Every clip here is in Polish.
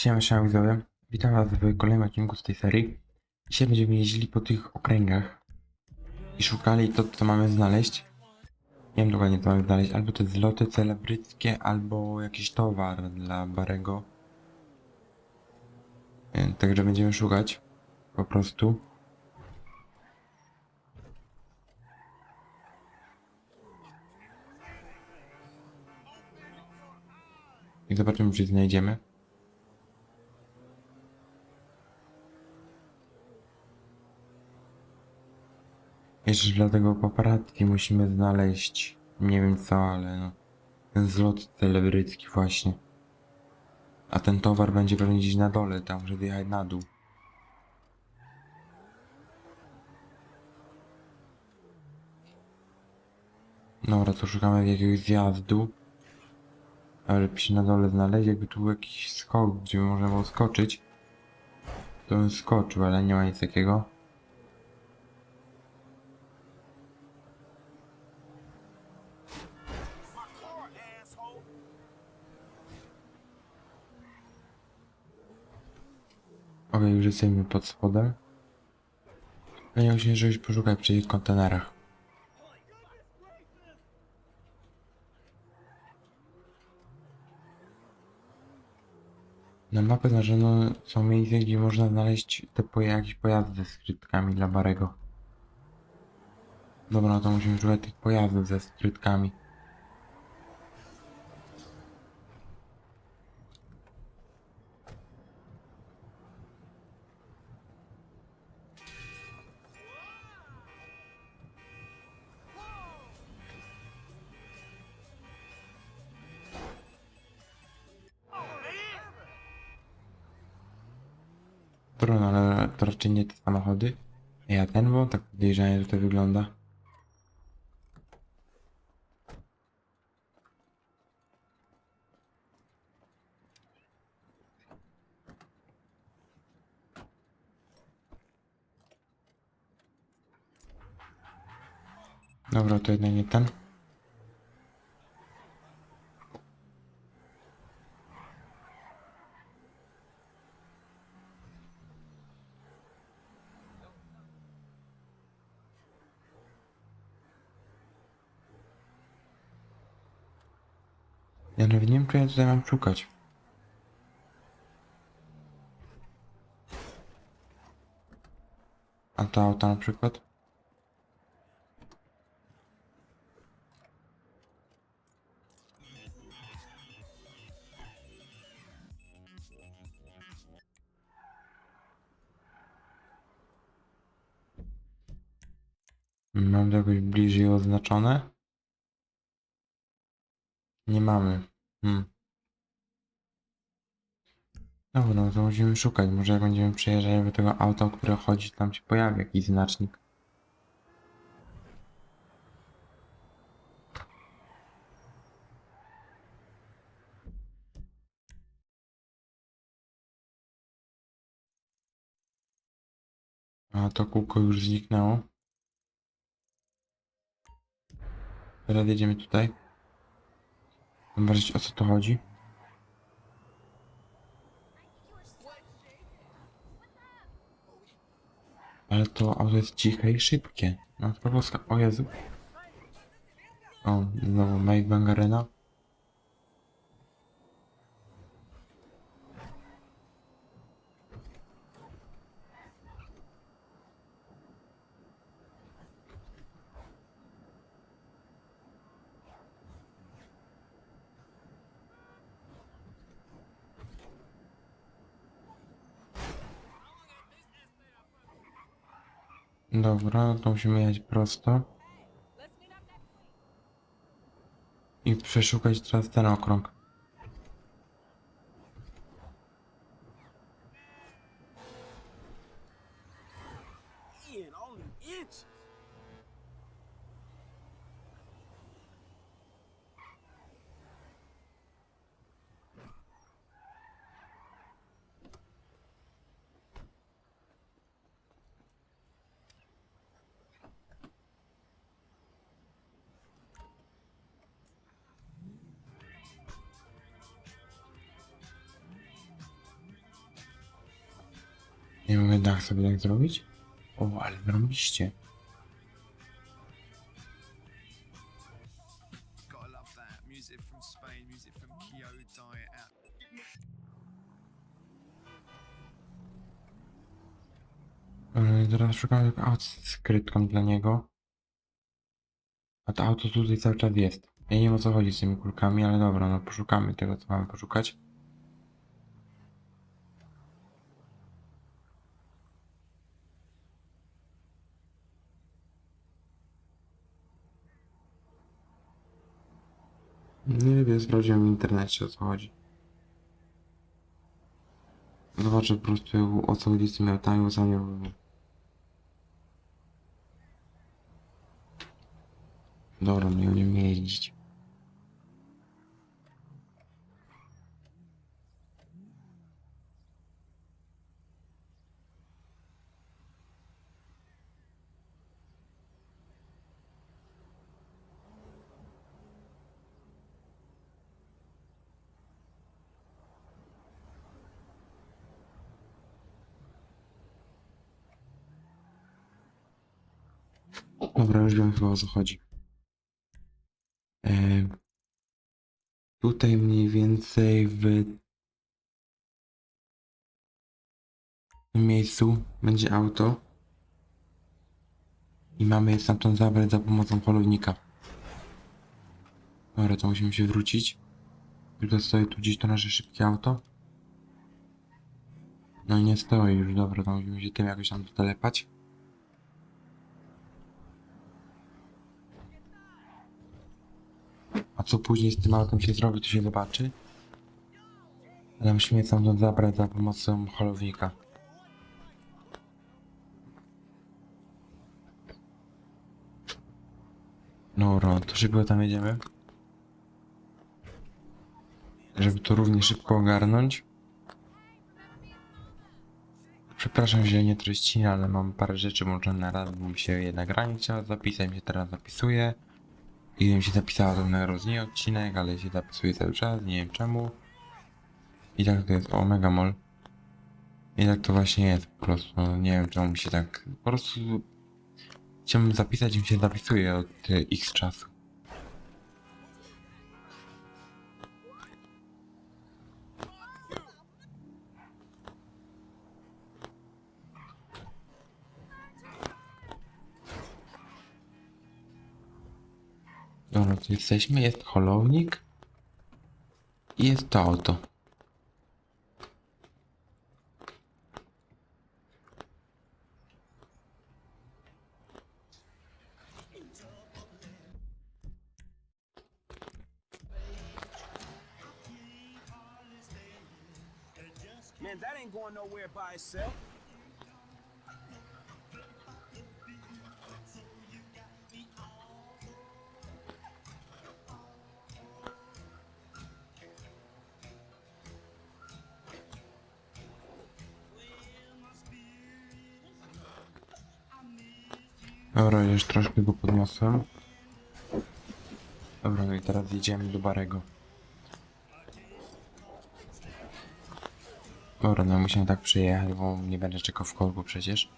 Siema, siema widzowie. Witam was w kolejnym odcinku z tej serii. Dzisiaj będziemy jeździli po tych okręgach i szukali to, co mamy znaleźć. Nie wiem dokładnie, co mamy znaleźć. Albo te zloty celebryckie, albo jakiś towar dla Barego. E, Także będziemy szukać. Po prostu. I zobaczymy, czy znajdziemy. Jeszcze dla tego paparazzi musimy znaleźć nie wiem co, ale no ten zlot celebrycki właśnie. A ten towar będzie pewnie gdzieś na dole, tam żeby jechać na dół. Dobra, to szukamy jakiegoś zjazdu. Ale się na dole znaleźć, jakby tu był jakiś skok, gdzie można było skoczyć. To bym skoczył, ale nie ma nic takiego. Okej, już jesteśmy pod spodem. No nie musimy żebyś poszukać przy tych kontenerach. Na mapę znaleziono są miejsca, gdzie można znaleźć te poja jakieś pojazdy ze skrytkami dla Barego. Dobra, no to musimy szukać tych pojazdów ze skrytkami. No ale to raczej nie te samochody. Ej, a ten, bo tak podejrzanie tutaj wygląda. Dobra, to jednak nie ten. Ja nawet nie wiem, czy ja tutaj mam szukać. A to auto na przykład? Mam to jakoś bliżej oznaczone? Nie mamy. Hmm. Dobra, no to musimy szukać. Może jak będziemy przejeżdżać do tego auta, które chodzi, tam się pojawi jakiś znacznik. A to kółko już zniknęło. Teraz jedziemy tutaj. Zobaczyć o co to chodzi. Ale to auto jest ciche i szybkie. No to boska. O Jezu. O, znowu Mike Bangarena. Dobra, to musimy jechać prosto. I przeszukać teraz ten okrąg. inches. Nie mogę dach sobie tak zrobić? O, ale zrobiliście. Yy, Teraz szukam tylko aut z skrytką dla niego. A to auto tutaj cały czas jest. Ja nie wiem o co chodzi z tymi kulkami, ale dobra, no poszukamy tego, co mamy poszukać. Nie wiem, sprawdziłem w internecie o co chodzi. Zobaczę po prostu o co chodzi z tymi autami, sam nie. Dobra, no nie umiem jeździć. Dobra, już wiem chyba o co chodzi. E, tutaj mniej więcej w tym miejscu będzie auto i mamy je stamtąd zabrać za pomocą holownika. Dobra, to musimy się wrócić. Tylko stoi tu gdzieś to nasze szybkie auto. No i nie stoi już, dobra, to musimy się tym jakoś tam telepać. A co później z tym autem się zrobi, to się zobaczy. Ale musimy je stamtąd zabrać za pomocą holownika. Dobra, to szybko tam jedziemy. Żeby to równie szybko ogarnąć. Przepraszam, że nie treści, ale mam parę rzeczy włączone na raz, bo mi się jedna gra nie chciała zapisać, mi się teraz zapisuje. I mi się zapisała to na nie odcinek, ale się zapisuje cały czas, nie wiem czemu. I tak to jest, o Mega Mall. I tak to właśnie jest po prostu, no, nie wiem czemu mi się tak, po prostu chciałbym zapisać i mi się zapisuje od e, x czasu. Dobra, tu jesteśmy, jest holownik i jest to auto. Man, that ain't going nowhere by itself. Dobra, już troszkę go podniosłem. Dobra, no i teraz jedziemy do Barego. Dobra, no musimy tak przyjechać, bo nie będę czekał w korku przecież.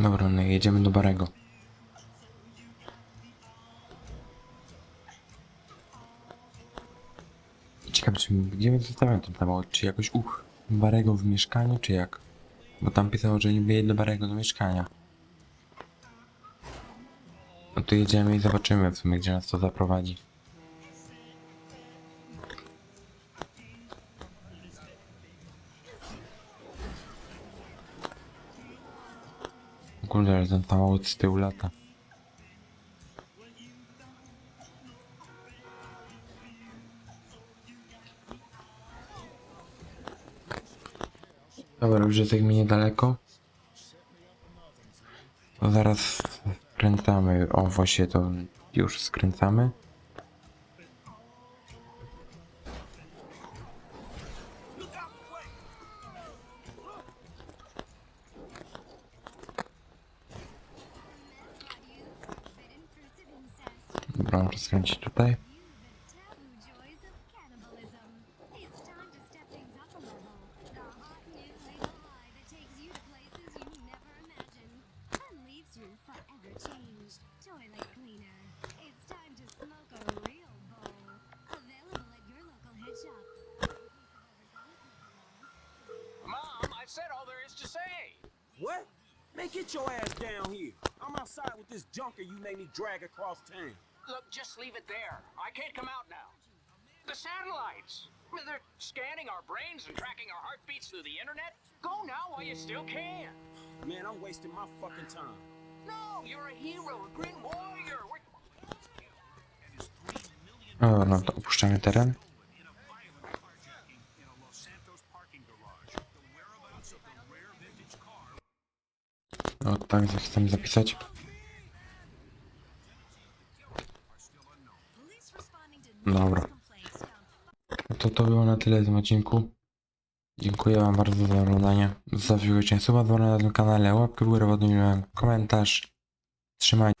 Dobra, no jedziemy do Barego. Ciekawe, czy gdzie my zostawiam ten samochód? Czy jakoś uch Barego w mieszkaniu, czy jak? Bo tam pisało, że niby do Barego do mieszkania. No to jedziemy i zobaczymy w sumie, gdzie nas to zaprowadzi. Kurde, ale ten samochód z tyłu lata. Jak mi niedaleko. To zaraz skręcamy. O, właśnie to już skręcamy. Dobra, muszę skręcić tutaj. What? Man, get your ass down here. I'm outside with this junker you made me drag across town. Look, just leave it there. I can't come out now. The satellites. I mean, They're scanning our brains and tracking our heartbeats through the internet. Go now while you still can. Man, I'm wasting my fucking time. No, you're a hero, a green warrior. We're... O, no to opuszczamy teren. Tak, zapisać. Police responding to Dobra. to to było na tyle w tym odcinku. Dziękuję wam bardzo za oglądanie. Zostawcie część suba, na tym kanale, łapkę w górę, komentarz. Trzymajcie